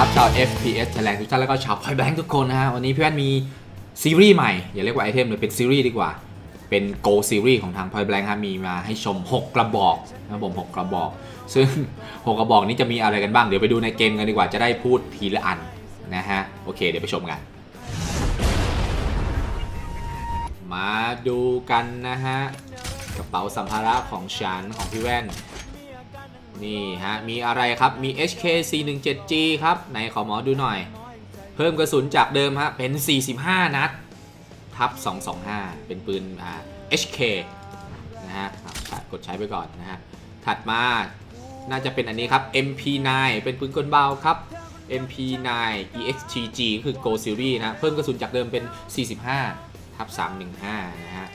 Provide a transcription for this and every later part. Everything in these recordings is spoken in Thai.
ครับชาว FPS Thailand ทุกท่านแล้วก็ชาว Point Blank ทุกคนนะฮะวันนี้พี่แว่นมีซีรีส์ใหม่ อย่าเรียกว่าไอเทมเลยเป็นซีรีส์ดีกว่า เป็น Go ซีรีส์ของทาง Point Blank ครับมีมาให้ชม 6 กระบอกนะผม 6 กระบอก ซึ่ง 6 กระบอกนี้จะมีอะไรกันบ้าง เดี๋ยวไปดูในเกมกันดีกว่าจะได้พูดทีละอันนะฮะโอเค เดี๋ยวไปชมกัน มาดูกันนะฮะกระเป๋าสัมภาระของฉันของพี่แว่น นี่ฮะ มีอะไรครับ มี HK C17G ครับ ไหนขอหมอดูหน่อย เพิ่มกระสุนจากเดิมฮะ เป็น 45 นัด ทับ 225 เป็นปืนอ่า HK นะฮะกดใช้ไปก่อนนะฮะ ถัดมาน่าจะเป็นอันนี้ครับ MP9 เป็นปืนกลเบาครับ MP9 EXTG คือ Go Series นะ เพิ่มกระสุนจากเดิมเป็น 45 ทับ 315 นะฮะ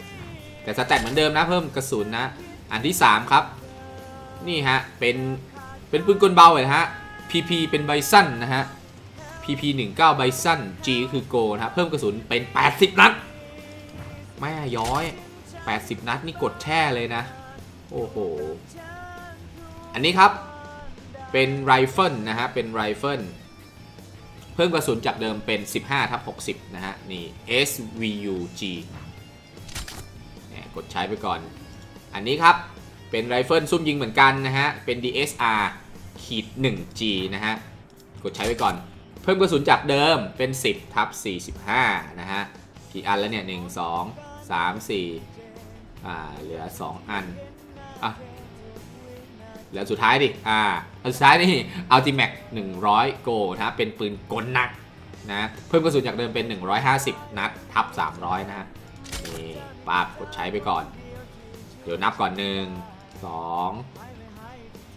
แต่สแตทเหมือนเดิมนะ เพิ่มกระสุนนะ อันที่ 3 ครับ นี่ฮะ เป็นเป็นปืนกลเบาเลยฮะ PP เป็นไบซันนะฮะ PP 19ไบซัน G คือโกนะฮะ เพิ่มกระสุนเป็น 80 นัดไม่ย้อย 80 นัดนี่กดแช่เลยนะ โอ้โห อันนี้ครับ เป็นไรเฟิลนะฮะ เป็นไรเฟิลเพิ่มกระสุนจากเดิมเป็น 15ทับ60 นะฮะ นี่ SVUG เนี่ยกดใช้ไปก่อน อันนี้ครับ เป็นไรเฟิลซุ่มยิงเหมือนกันนะฮะ เป็น DSR ขีด 1G นะฮะ กดใช้ไปก่อน เพิ่มกระสุนจากเดิมเป็น 10ทับ45 นะฮะ กี่อันแล้วเนี่ย 1 2 3 4 อ่า เหลือ 2 อัน อะเหลือสุดท้ายดิ อ่าอันสุดท้ายนี่ Ultimac 100 Go นะฮะเป็นปืนกลหนักนะ เพิ่มกระสุนจากเดิมเป็น 150 นัดทับ300 นะฮะ นี่ปาบกดใช้ไปก่อน เดี๋ยวนับก่อนหนึ่ง สอง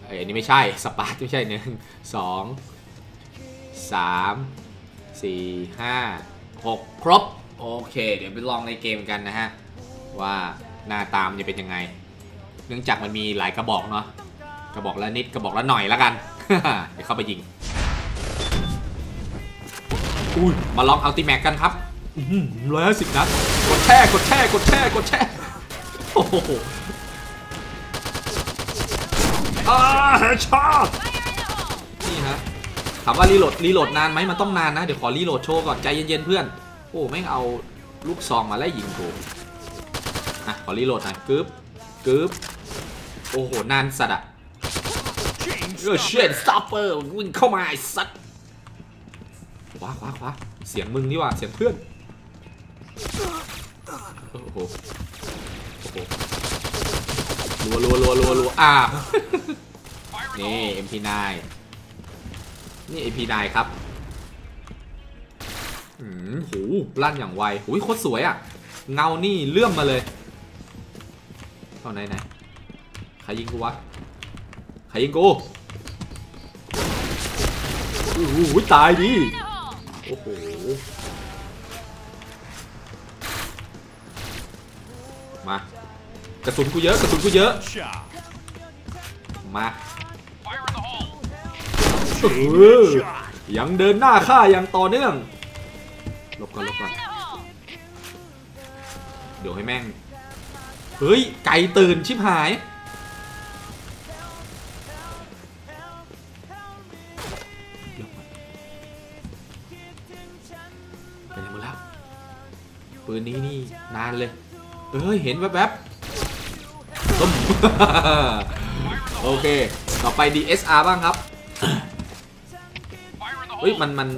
เอ้ยนนี้ไม่ใช่สปาร์ตไม่ใช่หนึ่งสองสามสี่ห้าหกครบ โอเค เดี๋ยวไปลองในเกมกันนะฮะ ว่าหน้าตามนจะเป็นยังไง เนื่องจากมันมีหลายกระบอกเนาะกระบอกละนิดกระบอกละหน่อยแล้วกัน เดี๋ยวเข้าไปยิงอุ้ยมาลองอัลติแม็กกันครับร้อยห้าสิบนัดกดแช่กดแช่กดแช่กดแช่โอ้โห อ่าเฮดช็อตนี่ฮะถามว่ารีโหลดรีโหลดนานไหมมันต้องนานนะ เดี๋ยวขอรีโหลดโชว์ก่อนใจเย็นๆเพื่อน โอ้แม่งเอาลูกซองมาไล่ยิงกูอะขอรีโหลดหน่อยกึ๊บกึ๊บโอ้โหนานสัตว์อะเออเชนสต็อปเปอร์วิ่งเข้ามาไอ้สัตว์ขวาขวาขวาเสียงมึงนี่ว่าเสียงเพื่อนโอ้โหโอ้โหรัวรัวรัวรัวรัวอ่า นี่ MP9 นี่ MP9 ครับหืมหูลั่นอย่างไวหูยโคตรสวยอะ เงานี่เลื่อมมาเลยเอาไหนไหนใครยิงกูวะใครยิงกูโอ้โหตายดิโอ้โหมากระสุนกูเยอะกระสุนกูเยอะมา ยังเดินหน้าฆ่าอย่างต่อเนื่องลบก่อนลบก่อนเดี๋ยวให้แม่ง เฮ้ย ไก่ตื่นชิบหาย ไปไหนหมดแล้ว ปืนนี้นี่ นานเลยเอ้ย เห็นแวบๆต้มโอเค ต่อไป DSR บ้างครับ เฮ้ยมันมัน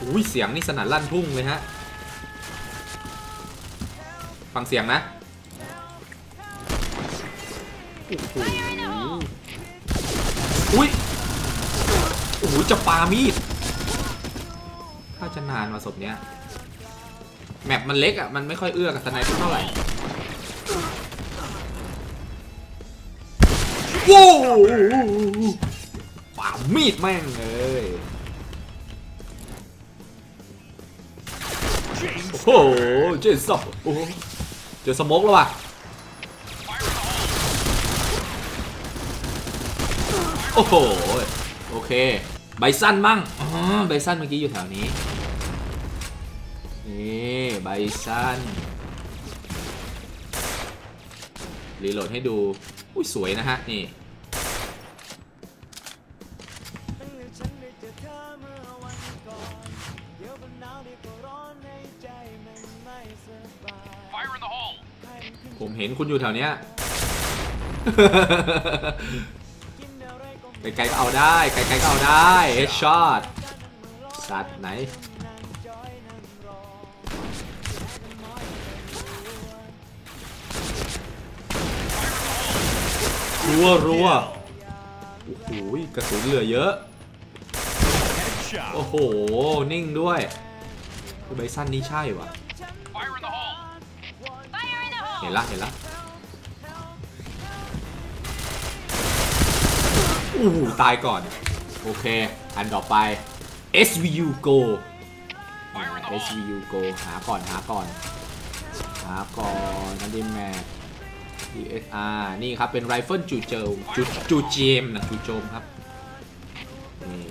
อุ้ยเสียงนี่สนั่นลั่นทุ่งเลยฮะ ฟังเสียงนะโอ้โหอุ้ยโอ้โหจะปามีดถ้าจะนานมาศพเนี้ยแมปมันเล็กอะ มันไม่ค่อยเอื้อกับสไนเปอร์เท่าไหร่ว้าวามีดแม่งเลยโอ้โหเจสับโอ้เจอสมกแล้วว่ะโอ้โหโอเคใบสั้นมั่งอ๋อใบสั้นเมื่อกี้อยู่แถวนี้นี่ใบสั้นรีโหลดให้ดูอุ้ยสวยนะฮะนี่ ผมเห็นคุณอยู่แถวเนี้ยไกลๆก็เอาได้ไกลๆก็เอาได้เฮดช็อตสัตว์ไหนรัวรัวโอ้โหกระสุนเหลือเยอะ Headshot! โอ้โห นิ่งด้วยคือใบสั้นนี่ใช่วะ ห็นละเห็นละอู้หูตายก่อน โอเค อันต่อไป SVU Go SVU Go หาก่อนหาก่อน หาก่อนนันดิแมท DSR นี่ครับ เป็นไรเฟิลจูโจมจูจูเจมนะจูโจมครับนี่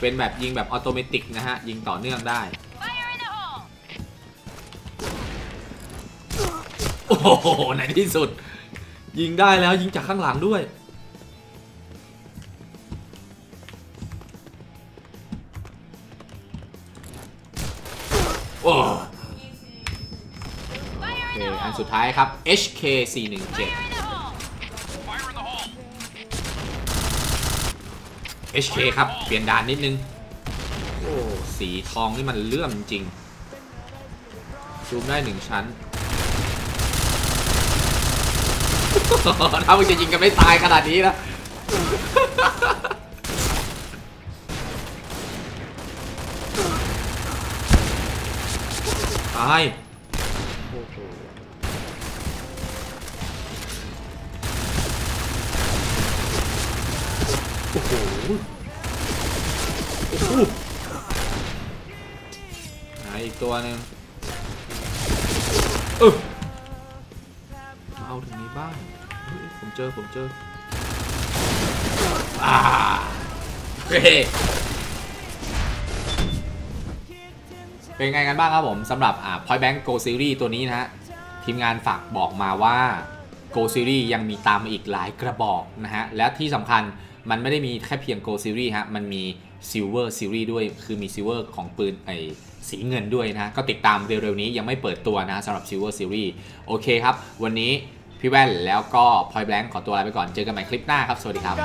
เป็นแบบยิงแบบออโตเมติกนะฮะ ยิงต่อเนื่องได้ โอ้โหในที่สุด ยิงได้แล้วยิงจากข้างหลังด้วย โอ้โอเคอันสุดท้ายครับ HK 417 HK ครับ เปลี่ยนด่านนิดนึง โอ้ สีทองนี่มันเลื่อมจริง ซูมได้หนึ่งชั้น ถ้ามึงจะยิงกันไม่ตายขนาดนี้นะตายโอ้โหโอ้โหอีกตัวหนึ่งเออ ถึงนี้บ้างผมเจอผมเจออ่าเฮ้เป็นไงกันบ้างครับผมสำหรับอ่า Point Blank Go Series ตัวนี้นะฮะ ทีมงานฝากบอกมาว่า Go Series ยังมีตามมาอีกหลายกระบอกนะฮะ และที่สำคัญมันไม่ได้มีแค่เพียง Go Series ฮะ มันมี Silver Series ด้วย คือมี Silver ของปืนไอสีเงินด้วยนะ ก็ติดตามเร็วๆนี้ยังไม่เปิดตัวนะสำหรับ Silver Series โอเคครับ วันนี้ พี่แว่นแล้วก็พลอยแบงค์ขอตัวลาไปก่อนเจอกันใหม่คลิปหน้าครับ สวัสดีครับ